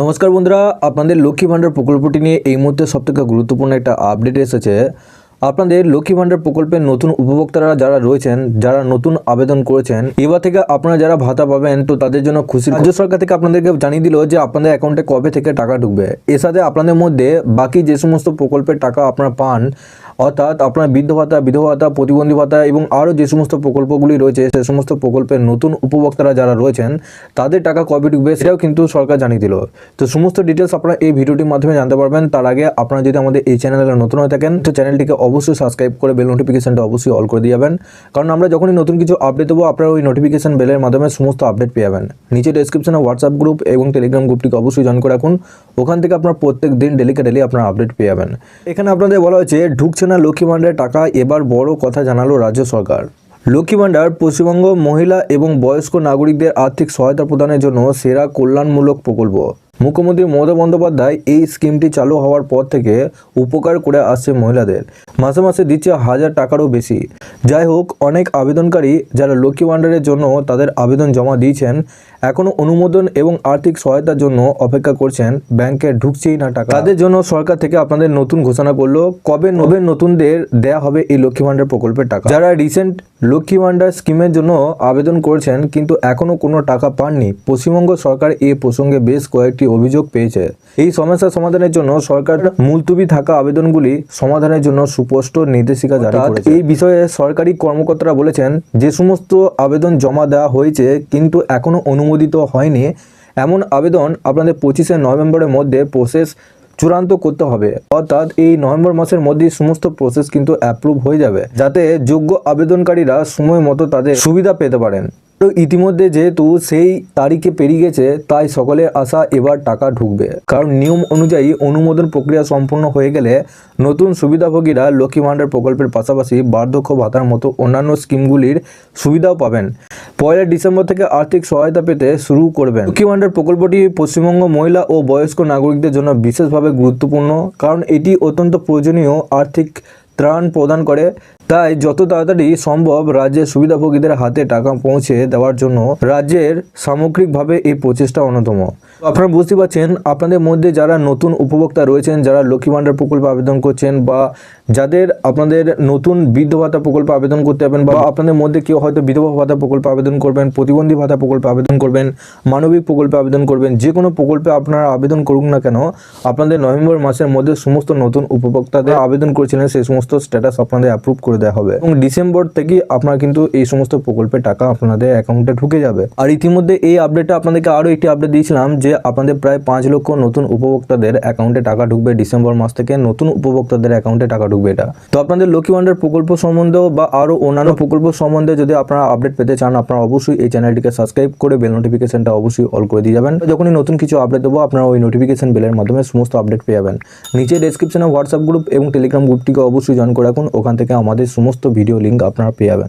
নমস্কার বন্ধুরা, আপনাদের লক্ষ্মী ভাণ্ডার প্রকল্পটি নিয়ে এই মুহূর্তে সবথেকে গুরুত্বপূর্ণ একটা আপডেট এসেছে। আপনাদের লক্ষ্মী ভাণ্ডার প্রকল্পের নতুন উপভোক্তারা যারা রয়েছেন, যারা নতুন আবেদন করেছেন, এবার থেকে আপনারা যারা ভাতা পাবেন, তো তাদের জন্য খুশি রাজ্য সরকার থেকে আপনাদেরকে জানিয়ে দিল যে আপনাদের অ্যাকাউন্টে কবে থেকে টাকা ঢুকবে। এর সাথে আপনাদের মধ্যে বাকি যে সমস্ত প্রকল্পের টাকা আপনারা পান অর্থাৎ আপনার বৃদ্ধ ভাতা, বিধবা ভাতা, প্রতিবন্ধী ভাতা এবং আরও যে সমস্ত প্রকল্পগুলি রয়েছে, সে সমস্ত প্রকল্পের নতুন উপভোক্তারা যারা রয়েছেন, তাদের টাকা কবে ঢুকবে সেটাও কিন্তু সরকার জানিয়ে দিল। তো সমস্ত ডিটেলস আপনারা এই ভিডিওটির মাধ্যমে জানতে পারবেন। তার আগে আপনারা যদি আমাদের এই চ্যানেলে নতুন হয়ে থাকেন, তো চ্যানেলটিকে অবশ্যই সাবস্ক্রাইব করে বেল নোটিফিকেশনটা অবশ্যই অল করে দিয়ে যাবেন। কারণ আমরা যখনই নতুন কিছু আপডেট দেবো, আপনারা ওই নোটিফিকেশন বেলের মাধ্যমে সমস্ত আপডেট পেয়ে যাবেন। নিচে ডেসক্রিপশনে হোয়াটসঅ্যাপ গ্রুপ এবং টেলিগ্রাম গ্রুপটিকে অবশ্যই জয়েন করে রাখুন। ওখান থেকে আপনার প্রত্যেক দিন ডেলিকে ডেলি আপনারা আপডেট পেয়ে যাবেন। এখানে আপনাদের বলা হয়েছে, ঢুকছে না লক্ষ্মী ভাণ্ডারের টাকা, এবার বড় কথা জানালো রাজ্য সরকার। লক্ষ্মী ভাণ্ডার পশ্চিমবঙ্গ মহিলা এবং বয়স্ক নাগরিকদের আর্থিক সহায়তা প্রদানের জন্য সেরা কল্যাণমূলক প্রকল্প। মুখ্যমন্ত্রী মমতা বন্দ্যোপাধ্যায় এই স্কিমটি চালু হওয়ার পর থেকে উপকার করে আসছে মহিলাদের। মাসে মাসে দিচ্ছে হাজার টাকারও বেশি। যাই হোক, অনেক আবেদনকারী যারা লক্ষ্মী ভাণ্ডারের জন্য তাদের আবেদন জমা দিয়েছেন এখনও অনুমোদন এবং আর্থিক সহায়তার জন্য অপেক্ষা করছেন ব্যাংকে ঢুকছেই না টাকা। তাদের জন্য সরকার থেকে আপনাদের নতুন ঘোষণা করল কবে নবে নতুনদের দেয়া হবে এই লক্ষ্মী ভাণ্ডার প্রকল্পের টাকা। যারা রিসেন্ট লক্ষ্মী ভাণ্ডার স্কিমের জন্য আবেদন করেছেন, কিন্তু এখনও কোনো টাকা পাননি। পশ্চিমবঙ্গ সরকার এ প্রসঙ্গে বেশ কয়েকটি অভিযোগ পেয়েছে। এই সমস্যা সমাধানের জন্য সরকার মুলতুবি থাকা আবেদনগুলি সমাধানের জন্য সুস্পষ্ট নির্দেশিকা জারি করেছে। এই বিষয়ে সরকারি কর্মকর্তারা বলেছেন যে সমস্ত আবেদন জমা দেওয়া হয়েছে কিন্তু এখনও অনুমোদিত হয়নি। এমন আবেদন আপনাদের পঁচিশে নভেম্বরের মধ্যে প্রসেস চূড়ান্ত করতে হবে। অর্থাৎ এই নভেম্বর মাসের মধ্যেই সমস্ত প্রসেস কিন্তু অ্যাপ্রুভ হয়ে যাবে। যাতে যোগ্য আবেদনকারীরা সময় মতো তাদের সুবিধা পেতে পারেন। তো ইতিমধ্যে যেহেতু সেই তারিখে পেরিয়ে গেছে, তাই সকলের আশা এবার টাকা ঢুকবে। কারণ নিয়ম অনুযায়ী অনুমোদন প্রক্রিয়া সম্পূর্ণ হয়ে গেলে নতুন সুবিধাভোগীরা লক্ষ্মী ভাণ্ডার প্রকল্পের পাশাপাশি বার্ধক্য ভাতার মতো অন্যান্য স্কিমগুলির সুবিধাও পাবেন। পয়লা ডিসেম্বর থেকে আর্থিক সহায়তা পেতে শুরু করবেন। লক্ষ্মী ভাণ্ডার প্রকল্পটি পশ্চিমবঙ্গ মহিলা ও বয়স্ক নাগরিকদের জন্য বিশেষভাবে গুরুত্বপূর্ণ, কারণ এটি অত্যন্ত প্রয়োজনীয় আর্থিক ত্রাণ প্রদান করে। তাই যত তাড়াতাড়ি সম্ভব রাজ্যের সুবিধাভোগীদের হাতে টাকা পৌঁছে দেওয়ার জন্য রাজ্যের সামগ্রিকভাবে এই প্রচেষ্টা অন্যতম। আপনারা বুঝতে পারছেন, আপনাদের মধ্যে যারা নতুন উপভোক্তা রয়েছেন, যারা লক্ষ্মী ভাণ্ডার প্রকল্পে আবেদন করছেন বা যাদের আপনাদের নতুন বৃদ্ধ ভাতা প্রকল্পে আবেদন করতে পারবেন বা আপনাদের মধ্যে কেউ হয়তো বিধবা ভাতা প্রকল্পে আবেদন করবেন, প্রতিবন্ধী ভাতা প্রকল্পে আবেদন করবেন, মানবিক প্রকল্পে আবেদন করবেন, যে কোনো প্রকল্পে আপনারা আবেদন করুন না কেন, আপনাদের নভেম্বর মাসের মধ্যে সমস্ত নতুন উপভোক্তাদের আবেদন করেছিলেন, সেই সমস্ত স্ট্যাটাস আপনাদের অ্যাপ্রুভ করে দেওয়া হবে। এবং ডিসেম্বর থেকে আপনারা কিন্তু এই সমস্ত প্রকল্পের টাকা আপনাদের অ্যাকাউন্টে ঢুকে যাবে। আর ইতিমধ্যে এই আপডেটটা আপনাদেরকে আরও একটি আপডেট দিয়েছিলাম যে, আপনাদের প্রায় পাঁচ লক্ষ নতুন উপভোক্তাদের অ্যাকাউন্টে টাকা ঢুকবে ডিসেম্বর মাস থেকে, নতুন উপভোক্তাদের অ্যাকাউন্টে টাকা ঢুকবে এটা। তো আপনাদের লক্ষ্মী ভাণ্ডার প্রকল্প সম্বন্ধেও বা আরও অন্যান্য প্রকল্প সম্বন্ধে যদি আপনারা আপডেট পেতে চান, আপনারা অবশ্যই এই চ্যানেলটিকে সাবস্ক্রাইব করে বেল নোটিফিকেশনটা অবশ্যই অল করে দিয়ে যাবেন। যখনই নতুন কিছু আপডেট দেবো, আপনারা ওই নোটিফিকেশন বেলের মাধ্যমে সমস্ত আপডেট পেয়ে যাবেন। নিচে ডেসক্রিপশনে হোয়াটসঅ্যাপ গ্রুপ এবং টেলিগ্রাম গ্রুপটিকে অবশ্যই জয়েন করে রাখুন। ওখান থেকে আমাদের সমস্ত ভিডিও লিঙ্ক আপনারা পেয়ে যাবেন।